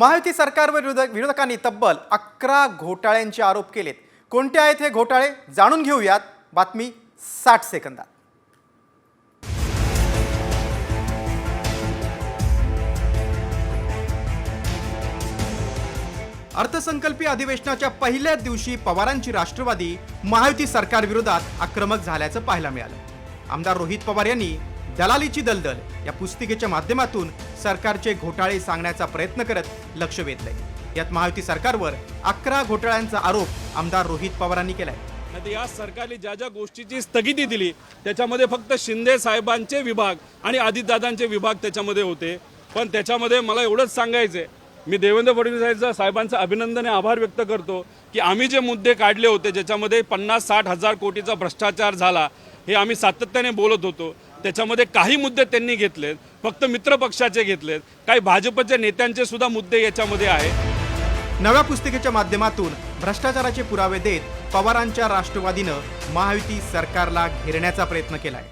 महायुती सरकारवर विरोधक विरोधकांनी तब्बल अकरा घोटाळ्यांचे आरोप केलेत. कोणते आहेत हे घोटाळे? जाणून घेऊयात. बातमी साठ सेकंदात. अर्थसंकल्पीय अधिवेशनाच्या पहिल्याच दिवशी पवारांची राष्ट्रवादी महायुती सरकारविरोधात आक्रमक झाल्याचं पाहायला मिळालं. आमदार रोहित पवार यांनी दलालीची दलदल या पुस्तिकेच्या माध्यमातून सरकारचे घोटाळे सांगण्याचा प्रयत्न करत लक्ष वेधलंय. यात महायुती सरकारवर अकरा घोटाळ्यांचा आरोप आमदार रोहित पवारांनी केलाय. नाही या सरकारने ज्या ज्या गोष्टीची स्थगिती दिली त्याच्यामध्ये फक्त शिंदे साहेबांचे विभाग आणि आदितदादांचे विभाग त्याच्यामध्ये होते. पण त्याच्यामध्ये मला एवढंच सांगायचं आहे मी देवेंद्र फडणवीस साहेबांचं अभिनंदन आणि आभार व्यक्त करतो की आम्ही जे मुद्दे काढले होते ज्याच्यामध्ये पन्नास साठ हजार कोटीचा भ्रष्टाचार झाला हे आम्ही सातत्याने बोलत होतो. त्याच्यामध्ये काही मुद्दे त्यांनी घेतलेत फक्त मित्रपक्षाचे घेतलेत. काही भाजपच्या नेत्यांचे सुद्धा मुद्दे याच्यामध्ये आहेत. नव्या पुस्तिकेच्या माध्यमातून भ्रष्टाचाराचे पुरावे देत पवारांच्या राष्ट्रवादीनं महायुती सरकारला घेरण्याचा प्रयत्न केलाय.